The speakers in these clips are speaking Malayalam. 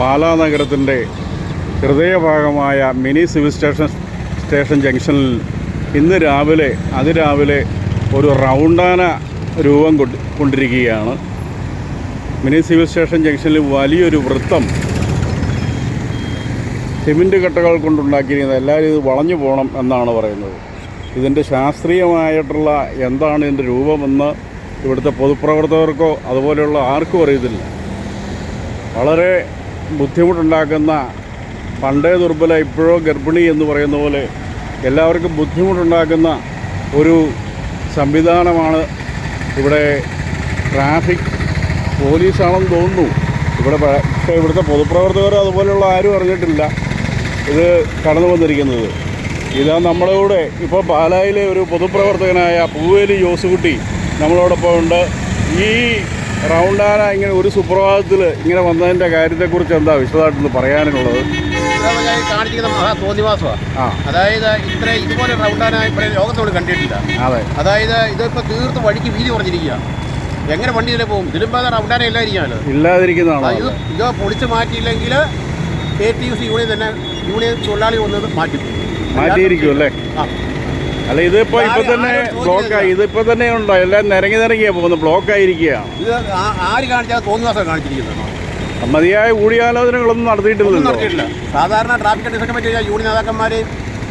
പാലാ നഗരത്തിന്റെ ഹൃദയഭാഗമായ മിനി സിവിൽ സ്റ്റേഷൻ സ്റ്റേഷൻ ജംഗ്ഷനിൽ ഇന്ന് രാവിലെ അതിരാവിലെ ഒരു റൗണ്ടാന രൂപം കൊണ്ട് കൊണ്ടിരിക്കുകയാണ്. മിനി സിവിൽ സ്റ്റേഷൻ ജംഗ്ഷനിൽ വലിയൊരു വൃത്തം സിമെന്റ് കട്ടകൾ കൊണ്ടുണ്ടാക്കിയിരിക്കുന്നത്. എല്ലാവരും ഇത് വളഞ്ഞു പോകണം എന്നാണ് പറയുന്നത്. ഇതിന്റെ ശാസ്ത്രീയമായിട്ടുള്ള എന്താണ് ഇതിന്റെ രൂപമെന്ന് ഇവിടുത്തെ പൊതുപ്രവർത്തകർക്കോ അതുപോലെയുള്ള ആർക്കും അറിയത്തില്ല. വളരെ ബുദ്ധിമുട്ടുണ്ടാക്കുന്ന പണ്ടേ ദുർബല ഇപ്പോഴോ ഗർഭിണി എന്ന് പറയുന്ന പോലെ എല്ലാവർക്കും ബുദ്ധിമുട്ടുണ്ടാക്കുന്ന ഒരു സംവിധാനമാണ് ഇവിടെ ട്രാഫിക് പോലീസാണെന്ന് തോന്നുന്നു. ഇവിടെ പക്ഷേ ഇവിടുത്തെ പൊതുപ്രവർത്തകർ അതുപോലെയുള്ള ആരും അറിഞ്ഞിട്ടില്ല ഇത് കടന്നു വന്നിരിക്കുന്നത്. ഇതാ കൂടെ ഇപ്പോൾ പാലായിലെ ഒരു പൊതുപ്രവർത്തകനായ പൂവേലി ജോസുകുട്ടി നമ്മളോടൊപ്പം ഉണ്ട് ഈ റൗണ്ടാന ഇങ്ങനെ ഒരു സുപ്രഭാതത്തിൽ ഇങ്ങനെ വന്നതിന്റെ കാര്യത്തെക്കുറിച്ച് എന്താ വിശദമായിട്ടൊന്ന് പറയാനുള്ളത്? കാണിച്ചിരിക്കുന്ന മഹാ തോന്നിവാസമാണ് അതായത് ഇത്ര ഇതുപോലെ റൗണ്ടാന ഇവിടെ ലോകത്തോട് കണ്ടിട്ടില്ല. അതെ. അതായത് ഇതിപ്പോൾ തീർത്ത് വഴിക്ക് വീതി കുറഞ്ഞിരിക്കുക എങ്ങനെ വണ്ടി ഇതിലെ പോകും? ഇതിലും റൗണ്ടാന ഇല്ലായിരിക്കാമല്ലോ ഇല്ലാതിരിക്കുന്നതാണോ ഇത് ഇത് പൊളിച്ച് മാറ്റിയില്ലെങ്കിൽ K T U C union തന്നെ യൂണിയൻ തൊഴിലാളി വന്നത് മാറ്റി മാറ്റിയിരിക്കും അല്ലേ ആ. അല്ല ഇതിപ്പോ ഇപ്പൊ തന്നെ ബ്ലോക്ക് ആയി. ഇതിപ്പോ തന്നെ ഉണ്ടോ? എല്ലാം നിരങ്ങി നിരങ്ങിയാ പോകുന്നത്. ബ്ലോക്ക് ആയിരിക്കുകയാണ് ഇത് ആ- ആര് കാണിച്ചാൽ കാണിച്ചിരിക്കുന്നത്? മതിയായ കൂടിയാലോചനകളൊന്നും ഒന്നും നടത്തിയിട്ടില്ലല്ലോ നടത്തിയിട്ടില്ല. സാധാരണ ട്രാഫിക് യൂണിയൻ നേതാക്കന്മാരെ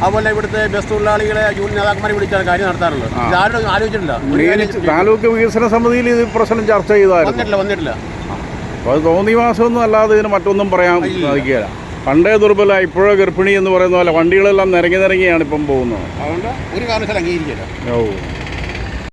അതുപോലെ ഇവിടുത്തെ ബസ് തൊഴിലാളികളെ യൂണിയൻ നേതാക്കന്മാരെ വിളിച്ചാണ് കാര്യം നടത്താറുള്ളത്. ഇത് ആരും ആലോചിച്ചിട്ടില്ല. ഒരു കാര്യം താലൂക്ക് വികസന സമിതിയിൽ ഇത് പ്രശ്നം ചർച്ച ചെയ്തായിരുന്നു. വന്നിട്ടില്ല വന്നിട്ടില്ല. അപ്പോൾ അത് അല്ലാതെ ഇതിന് മറ്റൊന്നും പറയാൻ സാധിക്കില്ല സാധിക്കുകയില്ല. പണ്ടേ ദുർബല ഇപ്പോഴോ ഗർഭിണി എന്ന് പറയുന്ന പോലെ വണ്ടികളെല്ലാം നിരങ്ങി നിരങ്ങിയാണ് ഇപ്പം പോകുന്നത്. അതുകൊണ്ട് ഒരു കാരണവശാലും അംഗീകരിക്കില്ല. ഓ